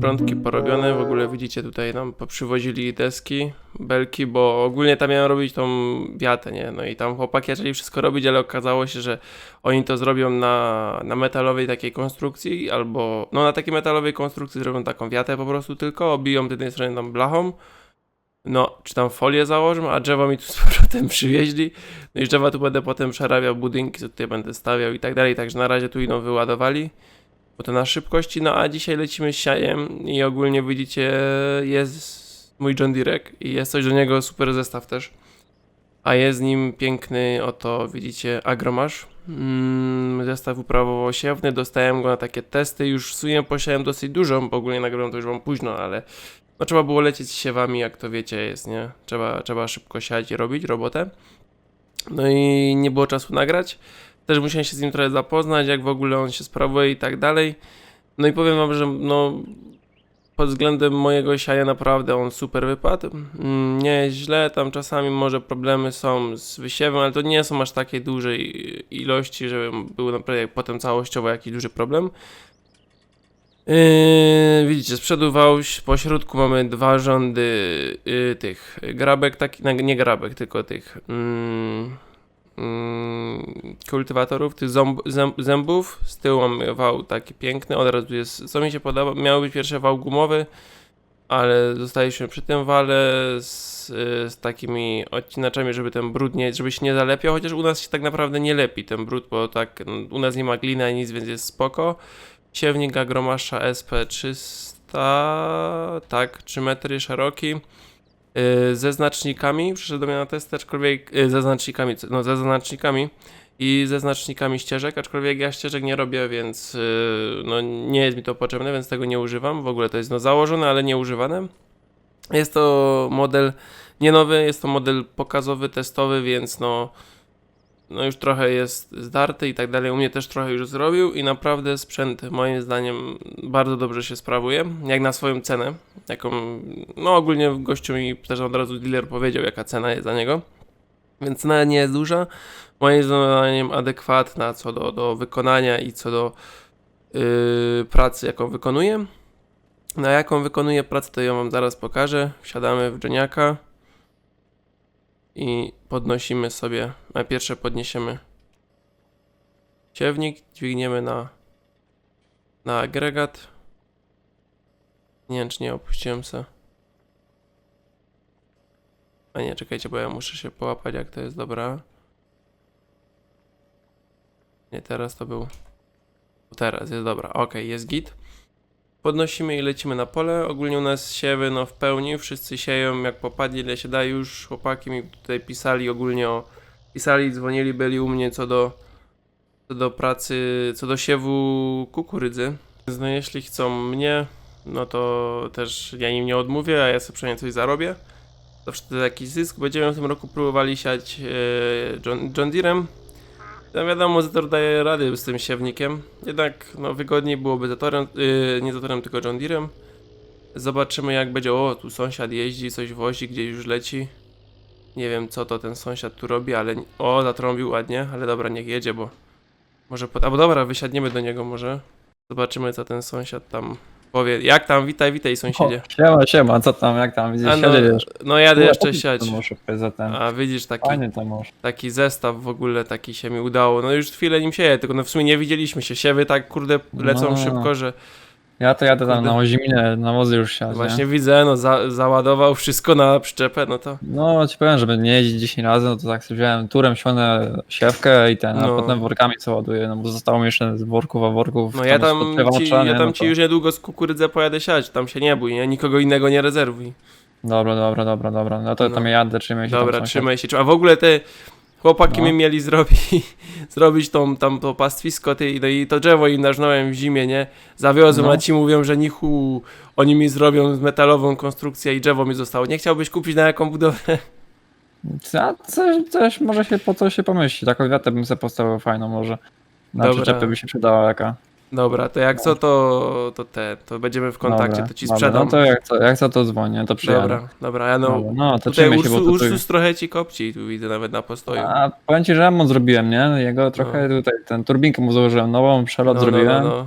prądki porobione, w ogóle widzicie tutaj nam poprzywozili deski, belki, bo ogólnie tam miałem robić tą wiatę, nie? No i tam chłopaki zaczęli wszystko robić, ale okazało się, że oni to zrobią na, na metalowej takiej konstrukcji, albo, no na takiej metalowej konstrukcji zrobią taką wiatę po prostu tylko, obiją z jednej strony tam blachą, no, czy tam folię założą, a drzewo mi tu z powrotem przywieźli. No i drzewa tu będę potem przerabiał budynki, co tutaj będę stawiał i tak dalej. Także na razie tu idą wyładowali, bo to na szybkości. No a dzisiaj lecimy z siajem i ogólnie widzicie, jest mój John Direk i jest coś do niego super zestaw też. A jest nim piękny, oto widzicie, agromasz. Mm, zestaw uprawowo-siewny, dostałem go na takie testy. Już sumie posiałem dosyć dużo, bo ogólnie nagrywam to już wam późno, ale no trzeba było lecieć z siewami, jak to wiecie jest, nie? Trzeba, trzeba szybko siać i robić robotę. No i nie było czasu nagrać. Też musiałem się z nim trochę zapoznać, jak w ogóle on się sprawuje i tak dalej. No i powiem wam, że no pod względem mojego siania naprawdę on super wypadł. Mm, Nie jest źle, tam czasami może problemy są z wysiewem, ale to nie są aż takiej dużej ilości, żeby był naprawdę potem całościowo jakiś duży problem. Yy, widzicie, z przodu wał, po środku mamy dwa rządy yy, tych grabek, taki, no, nie grabek, tylko tych mm, mm, kultywatorów, tych ząb, zęb, zębów. Z tyłu mamy wał taki piękny, od razu jest, co mi się podoba, miał być pierwszy wał gumowy, ale zostaliśmy przy tym wale z, z takimi odcinaczami, żeby ten brud nie, żeby się nie zalepiał, chociaż u nas się tak naprawdę nie lepi ten brud, bo tak, u nas nie ma gliny ani nic, więc jest spoko. Siewnik Agromasza SP300, tak, 3 metry szeroki, ze znacznikami, przyszedł do mnie na test, aczkolwiek, yy, ze znacznikami, no ze znacznikami i ze znacznikami ścieżek, aczkolwiek ja ścieżek nie robię, więc yy, no nie jest mi to potrzebne, więc tego nie używam, w ogóle to jest no założone, ale nie używane. Jest to model nie nowy, jest to model pokazowy, testowy, więc no no już trochę jest zdarty i tak dalej. U mnie też trochę już zrobił i naprawdę sprzęt moim zdaniem bardzo dobrze się sprawuje, jak na swoją cenę, jaką, no ogólnie gościu mi też od razu dealer powiedział, jaka cena jest za niego, więc cena nie jest duża, moim zdaniem adekwatna co do, do wykonania i co do yy, pracy, jaką wykonuję. Na jaką wykonuję pracę, to ją wam zaraz pokażę. Wsiadamy w Joniaka i podnosimy sobie, na pierwsze podniesiemy siewnik, dźwigniemy na, na agregat. Nie czy nie opuściłem se. A nie, czekajcie, bo ja muszę się połapać, jak to jest dobra. Nie, teraz to był. Teraz jest dobra, ok, jest git. Podnosimy i lecimy na pole. Ogólnie u nas siewy no w pełni, wszyscy sieją jak popadnie, ile się da już. Chłopaki mi tutaj pisali ogólnie o... Pisali, dzwonili, byli u mnie co do... Co do pracy, co do siewu kukurydzy. Więc no jeśli chcą mnie, no to też ja im nie odmówię, a ja sobie przynajmniej coś zarobię. Zawsze to jakiś zysk. Będziemy w tym roku próbowali siać e, John, John Deerem. No wiadomo, Zator daje rady z tym siewnikiem. Jednak no, wygodniej byłoby Zatorem, yy, nie Zatorem, tylko John Deerem. Zobaczymy jak będzie. O, tu sąsiad jeździ, coś wozi, gdzieś już leci. Nie wiem co to ten sąsiad tu robi, ale... O, zatrąbił ładnie, ale dobra, niech jedzie, bo... Może pod... Albo dobra, wysiadniemy do niego może. Zobaczymy co ten sąsiad tam powie. Jak tam? Witaj, witaj sąsiedzie. O, siema, siema, co tam, jak tam, widzisz, A no, siedzisz? no jadę jeszcze siać. A widzisz taki... Fajny to masz. taki zestaw w ogóle taki się mi udało. No już chwilę nim sieje, tylko no w sumie nie widzieliśmy się. Siewy tak kurde lecą No. szybko, że Ja to jadę tam Kurde. na Oziminę, na wozy już siać, właśnie nie? widzę, no za, załadował wszystko na przyczepę, no to No ci powiem, żeby nie jeździć 10 razy, no to tak sobie wziąłem turem siłę siewkę i ten, No. a potem workami co ładuję, no bo zostało mi jeszcze z worków, a worków no ja tam, ci, ja tam no ci już niedługo z kukurydzę pojadę siać, tam się nie bój, nie? Nikogo innego nie rezerwuj. Dobra, dobra, dobra, dobra, no to No. tam jadę, trzymaj się Dobra, trzymaj się. A w ogóle te chłopaki No. mi mieli zrobić, zrobić tą, tam to pastwisko, ty, no i to drzewo im nażnąłem w zimie, nie? Zawiozłem, No. a ci mówią, że nichu, oni mi zrobią metalową konstrukcję i drzewo mi zostało. Nie chciałbyś kupić na jaką budowę? A coś, coś może się po co się pomyśli, taką wiatę bym sobie postawił fajną może. Na Dobra. przyczepę by się przydała jaka. Dobra, to jak co, to, to te, to będziemy w kontakcie, Dobra, to ci dobra, sprzedam. No to jak co, jak co to dzwonię, to przyjadę. Dobra, dobra, ja no, Dobra, no to tutaj trzymaj się, bo Ursus, to tu... Ursus trochę ci kopci, tu widzę nawet na postoju. A powiem ci, że remont zrobiłem, nie? Jego trochę tutaj, ten turbinkę mu założyłem nową, przelot No, no, zrobiłem. no, no.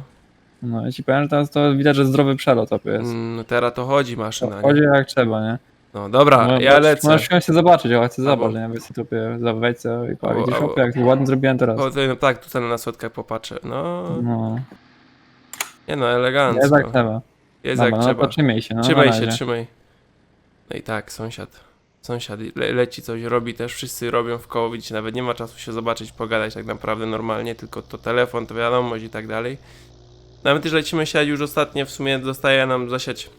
No i ci powiem, że teraz to widać, że zdrowy przelot to jest. Mm, no teraz to chodzi maszyna, Chodzi nie? jak trzeba, nie? No dobra, No, ja lecę. Możesz wziąć się zobaczyć, ale chcę zobaczyć? Weź sobie tupie, wejdź sobie i widzisz, albo- chłopie, jak ładnie zrobiłem teraz. O, no, tak, tutaj na słodkach popatrzę. No, No, nie no, elegancko. jest jak trzeba. Jest Dobra, jak no trzeba. trzymaj się, no trzymaj się, trzymaj. No i tak, sąsiad. Sąsiad le leci coś, robi też, wszyscy robią w koło, widzicie, nawet nie ma czasu się zobaczyć, pogadać tak naprawdę normalnie, tylko to telefon, to wiadomość i tak dalej. Nawet już lecimy siać już ostatnio, w sumie zostaje nam zasiać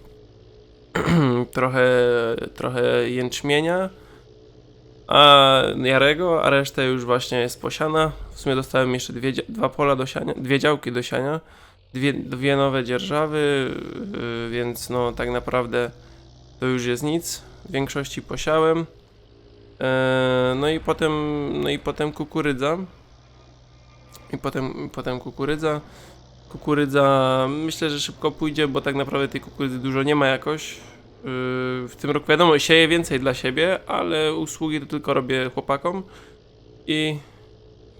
trochę, trochę jęczmienia, a jarego, a reszta już właśnie jest posiana. W sumie dostałem jeszcze dwie, dwa pola do siania, dwie działki do siania, dwie, dwie nowe dzierżawy, yy, więc no tak naprawdę to już jest nic. W większości posiałem. Eee, no i potem, no i potem kukurydza. I potem, potem kukurydza. Kukurydza myślę, że szybko pójdzie, bo tak naprawdę tej kukurydzy dużo nie ma jakoś. Yy, w tym roku wiadomo, sieję więcej dla siebie, ale usługi to tylko robię chłopakom. I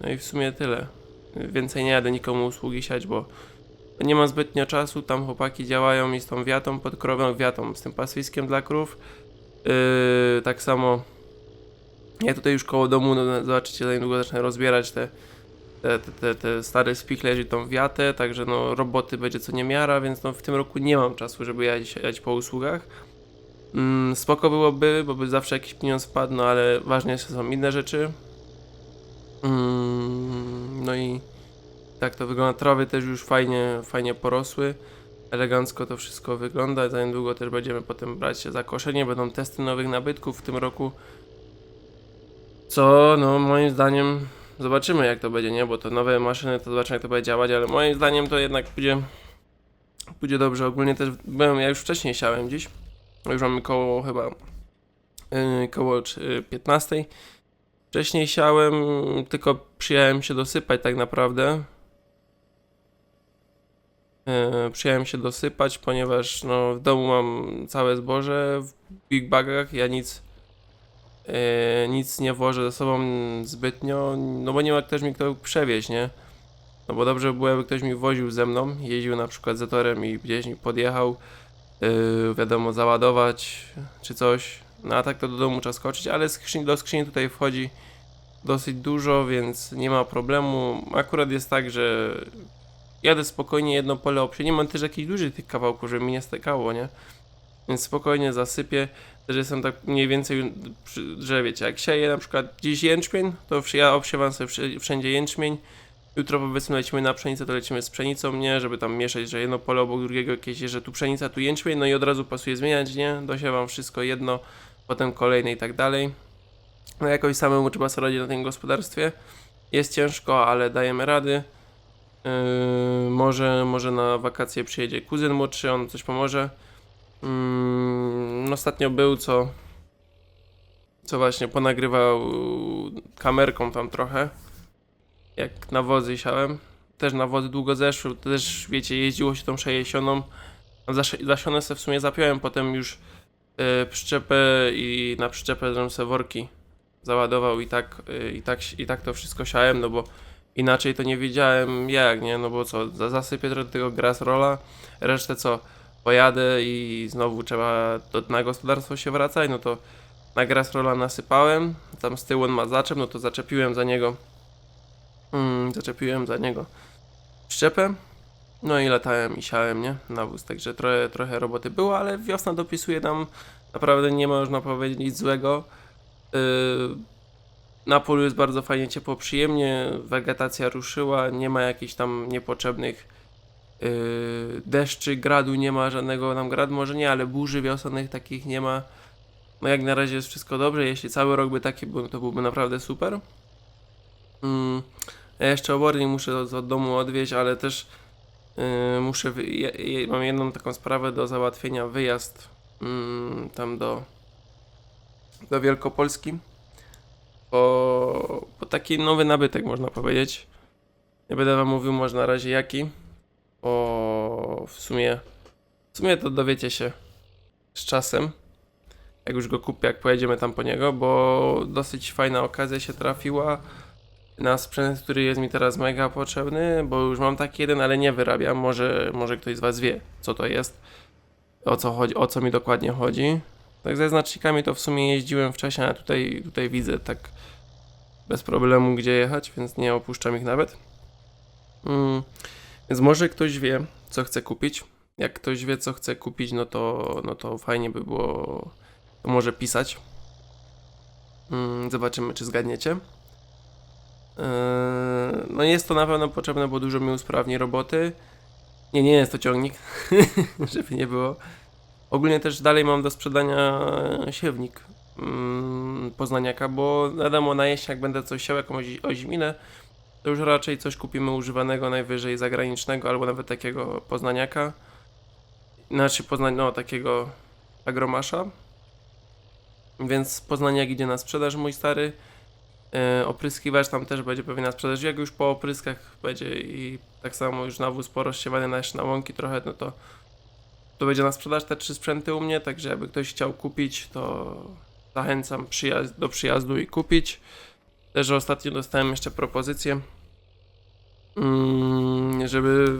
no i w sumie tyle. Więcej nie jadę nikomu usługi siać, bo nie ma zbytnio czasu. Tam chłopaki działają i z tą wiatą pod krową, wiatą, z tym paswiskiem dla krów. Yy, tak samo ja tutaj już koło domu, no, zobaczycie, za niedługo zacznę rozbierać te, te, te, te, stare spikle, tą wiatę, także no roboty będzie co niemiara, więc no w tym roku nie mam czasu, żeby jechać po usługach. Mm, spoko byłoby, bo by zawsze jakiś pieniądz wpadł, no ale ważniejsze są inne rzeczy. Mm, no i tak to wygląda. Trawy też już fajnie, fajnie porosły. Elegancko to wszystko wygląda. Za niedługo też będziemy potem brać się za koszenie. Będą testy nowych nabytków w tym roku. Co, no moim zdaniem zobaczymy jak to będzie, nie? Bo to nowe maszyny, to zobaczymy jak to będzie działać, ale moim zdaniem to jednak pójdzie, pójdzie dobrze. Ogólnie też byłem, ja już wcześniej siałem dziś. Już mamy koło chyba yy, koło czy- 15. Wcześniej siałem, tylko przyjechałem się dosypać tak naprawdę. Przyjechałem się dosypać, ponieważ no, w domu mam całe zboże w big bagach. Ja nic, nic nie włożę ze sobą zbytnio, no bo nie ma też mi kto przewieźć, nie? No bo dobrze by było, jakby ktoś mi woził ze mną, jeździł na przykład zetorem i gdzieś mi podjechał, e, wiadomo, załadować czy coś. No a tak to do domu trzeba skoczyć, ale skrzyń, do skrzyni tutaj wchodzi dosyć dużo, więc nie ma problemu. Akurat jest tak, że jadę spokojnie jedno pole obsie. Nie mam też jakichś dużych tych kawałków, żeby mi nie stekało, nie? Więc spokojnie zasypię. Też jestem tak mniej więcej, że wiecie, jak sieję na przykład dziś jęczmień, to ja obsiewam sobie wszędzie jęczmień. Jutro powiedzmy lecimy na pszenicę, to lecimy z pszenicą, nie? Żeby tam mieszać, że jedno pole obok drugiego jakieś, że tu pszenica, tu jęczmień, no i od razu pasuje zmieniać, nie? Dosiewam wszystko jedno, potem kolejne i tak dalej. No jakoś samemu trzeba sobie radzić na tym gospodarstwie. Jest ciężko, ale dajemy rady. Yy, może, może na wakacje przyjedzie kuzyn młodszy, on coś pomoże. No ostatnio był, co, co właśnie ponagrywał kamerką tam trochę. Jak nawozy siałem. Też nawozy długo zeszły, też wiecie, jeździło się tą szejesioną. Zasz- Zasione se w sumie zapiąłem, potem już yy, przyczepę i na przyczepę żebym se worki załadował i tak, yy, i tak, i tak to wszystko siałem, no bo Inaczej to nie wiedziałem jak, nie? No bo co, za- zasypię trochę tego grassrolla, resztę co, pojadę i znowu trzeba do, na gospodarstwo się wracać, no to na grassrolla nasypałem, tam z tyłu on ma zaczep, no to zaczepiłem za niego, mm, zaczepiłem za niego szczepę, no i latałem i siałem, nie? Na wóz, także trochę, trochę roboty było, ale wiosna dopisuje nam, naprawdę nie można powiedzieć nic złego. Yy, na polu jest bardzo fajnie, ciepło, przyjemnie, wegetacja ruszyła, nie ma jakichś tam niepotrzebnych deszczy, gradu nie ma żadnego, tam grad może nie, ale burzy wiosennych takich nie ma. No jak na razie jest wszystko dobrze, jeśli cały rok by taki był, to byłby naprawdę super. Mm, ja jeszcze obornik muszę od, od domu odwieźć, ale też yy, muszę, je, je, mam jedną taką sprawę do załatwienia, wyjazd mm, tam do, do Wielkopolski bo, bo taki nowy nabytek można powiedzieć. Nie będę wam mówił może na razie jaki, bo w sumie w sumie to dowiecie się z czasem, jak już go kupię, jak pojedziemy tam po niego, bo dosyć fajna okazja się trafiła. na sprzęt, który jest mi teraz mega potrzebny, bo już mam taki jeden, ale nie wyrabiam. Może, może ktoś z Was wie, co to jest, o co, chodzi, o co mi dokładnie chodzi. Tak ze znacznikami to w sumie jeździłem wcześniej, a tutaj, tutaj widzę tak bez problemu gdzie jechać, więc nie opuszczam ich nawet. Mm, więc może ktoś wie, co chce kupić. Jak ktoś wie, co chce kupić, no to, no to fajnie by było może pisać. Mm, zobaczymy, czy zgadniecie. Eee, No jest to na pewno potrzebne, bo dużo mi usprawni roboty. Nie, nie jest to ciągnik, żeby nie było. Ogólnie też dalej mam do sprzedania siewnik mm, poznaniaka, bo wiadomo, na jesień jak będę coś siał, jakąś oziminę, to już raczej coś kupimy używanego, najwyżej zagranicznego, albo nawet takiego poznaniaka. Znaczy poznań, no takiego agromasza. Więc poznaniak idzie na sprzedaż, mój stary. E, opryskiwacz tam też będzie pewnie na sprzedaż. Jak już po opryskach będzie i tak samo już nawóz porozsiewany na na łąki trochę, no to to będzie na sprzedaż te trzy sprzęty u mnie, także jakby ktoś chciał kupić, to zachęcam przyjazd, do przyjazdu i kupić. Też ostatnio dostałem jeszcze propozycję, mm, żeby...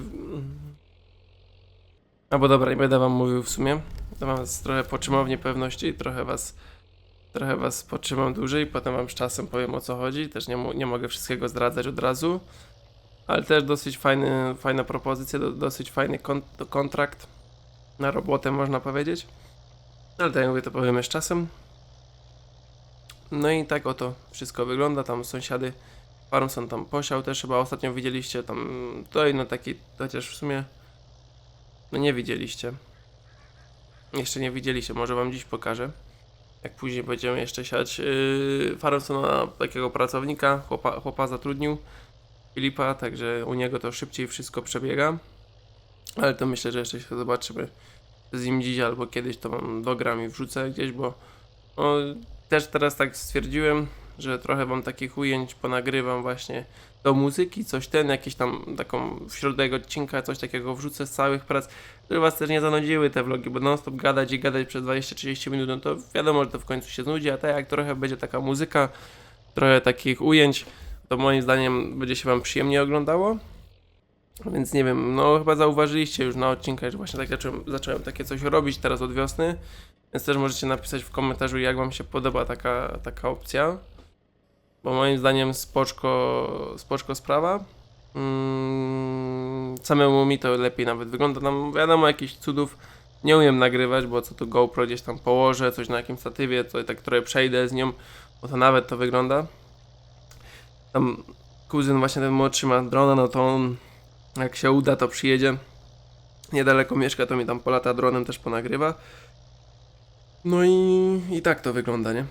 Albo dobra, nie będę wam mówił w sumie. To was trochę potrzymam niepewności i trochę was trochę was potrzymam dłużej, potem wam z czasem powiem o co chodzi. Też nie, nie mogę wszystkiego zdradzać od razu. Ale też dosyć fajny, fajna propozycja, do, dosyć fajny kontrakt na robotę, można powiedzieć. Ale tak jak mówię, to powiemy z czasem. No i tak oto wszystko wygląda. Tam sąsiady, Farmson tam posiał też chyba ostatnio widzieliście tam, to no taki, chociaż w sumie, no nie widzieliście. Jeszcze nie widzieliście, może wam dziś pokażę. Jak później będziemy jeszcze siać. Yy, Farmson ma takiego pracownika, chłopa, chłopa zatrudnił, Filipa, także u niego to szybciej wszystko przebiega. Ale to myślę, że jeszcze się zobaczymy z nim dziś albo kiedyś to wam dogram i wrzucę gdzieś, bo no, też teraz tak stwierdziłem, że trochę wam takich ujęć ponagrywam właśnie do muzyki, coś ten, jakieś tam taką w środek odcinka, coś takiego wrzucę z całych prac, żeby was też nie zanudziły te vlogi, bo non stop gadać i gadać przez 20-30 minut, no to wiadomo, że to w końcu się znudzi, a tak jak trochę będzie taka muzyka, trochę takich ujęć, to moim zdaniem będzie się wam przyjemnie oglądało. Więc nie wiem, no chyba zauważyliście już na odcinkach, że właśnie tak zacząłem, zacząłem takie coś robić teraz od wiosny. Więc też możecie napisać w komentarzu, jak wam się podoba taka, taka opcja. Bo moim zdaniem spoczko, spoczko sprawa. Mm, samemu mi to lepiej nawet wygląda. Tam wiadomo, jakichś cudów nie umiem nagrywać, bo co tu GoPro gdzieś tam położę, coś na jakimś statywie, to tak trochę przejdę z nią, bo to nawet to wygląda. Tam kuzyn właśnie ten młodszy ma drona, no to on jak się uda, to przyjedzie. Niedaleko mieszka, to mi tam polata dronem też ponagrywa. No i, i tak to wygląda, nie?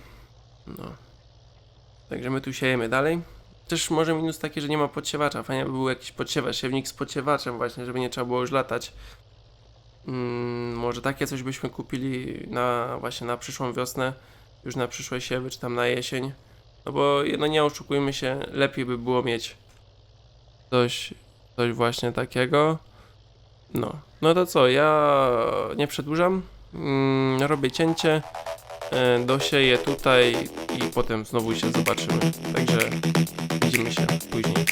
No. Także my tu siejemy dalej. Też może minus taki, że nie ma podsiewacza. Fajnie by był jakiś podsiewacz, siewnik z podciewaczem właśnie, żeby nie trzeba było już latać. Mm, może takie coś byśmy kupili na właśnie na przyszłą wiosnę, już na przyszłe siewy, czy tam na jesień. No bo no nie oszukujmy się, lepiej by było mieć coś, coś właśnie takiego. No, no to co, ja nie przedłużam. Mm, robię cięcie, dosieję tutaj i potem znowu się zobaczymy. Także widzimy się później.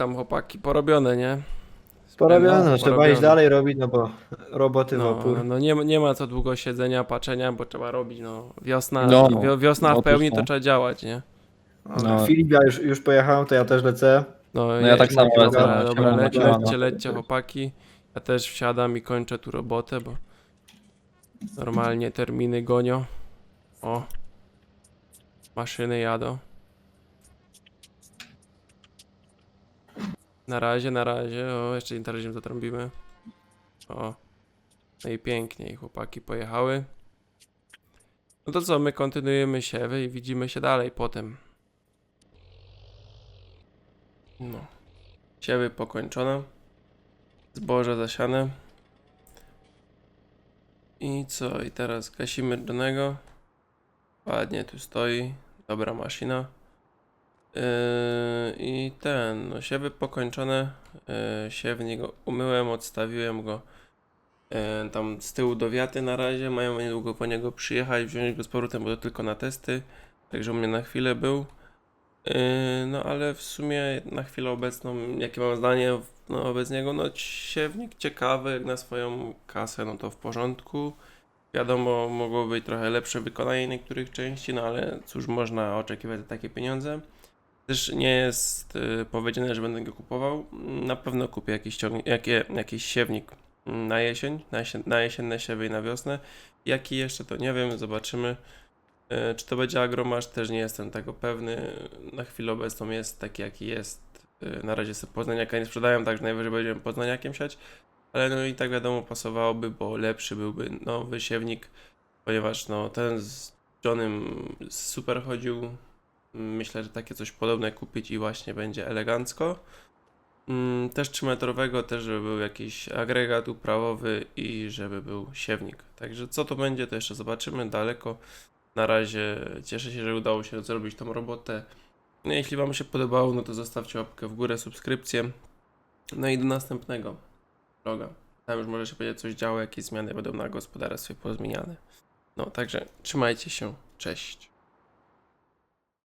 Tam chłopaki, porobione, nie? Porobione, No, no, trzeba porobione. iść dalej robić, no bo roboty w No, opór. no nie, nie ma co długo siedzenia, patrzenia, bo trzeba robić, no. Wiosna, No, wio, wiosna w otóż pełni no. to trzeba działać, nie? O, no. Filip, ja już, już pojechałem, to ja też lecę. No, No ja tak samo dobra, lecę, Dobra, no, dobra no. lećcie chłopaki. Ja też wsiadam i kończę tu robotę, bo normalnie terminy gonią. O, maszyny jadą. Na razie, na razie. O, jeszcze interazjem zatrąbimy. O, no i pięknie, i chłopaki pojechały. No to co, my kontynuujemy siewy i widzimy się dalej potem. No. Siewy pokończone. Zboże zasiane. I co? I teraz gasimy Johnego. Ładnie tu stoi. Dobra maszyna. Yy, I ten, no siewy pokończone. Yy, siewnik umyłem, odstawiłem go yy, tam z tyłu do wiaty na razie. Mają niedługo po niego przyjechać, wziąć go z powrotem, bo to tylko na testy. Także u mnie na chwilę był. Yy, No ale w sumie na chwilę obecną, jakie mam zdanie no, wobec niego, no siewnik ciekawy, jak na swoją kasę, no to w porządku. Wiadomo, mogło być trochę lepsze wykonanie niektórych części, no ale cóż można oczekiwać za takie pieniądze. Też nie jest y, powiedziane, że będę go kupował. Na pewno kupię jakiś, ciągnik, jakie, jakiś siewnik mm, na jesień, na, jesie- na jesienne siewy i na wiosnę. Jaki jeszcze to nie wiem, zobaczymy. E, Czy to będzie agromasz, też nie jestem tego pewny. Na chwilę obecną jest taki, jaki jest. E, Na razie sobie poznaniaka nie sprzedają, także najwyżej będziemy poznaniakiem siać. Ale no i tak wiadomo, pasowałoby, bo lepszy byłby nowy siewnik, ponieważ no ten z Johnem super chodził. Myślę, że takie coś podobne kupić i właśnie będzie elegancko. Mm, Też 3-metrowego, też żeby był jakiś agregat uprawowy i żeby był siewnik. Także co to będzie, to jeszcze zobaczymy daleko. Na razie cieszę się, że udało się zrobić tą robotę. No, jeśli Wam się podobało, no to zostawcie łapkę w górę, subskrypcję. No i do następnego vloga. Tam już może się będzie coś działo, jakieś zmiany będą na gospodarstwie pozmieniane. No także trzymajcie się, cześć.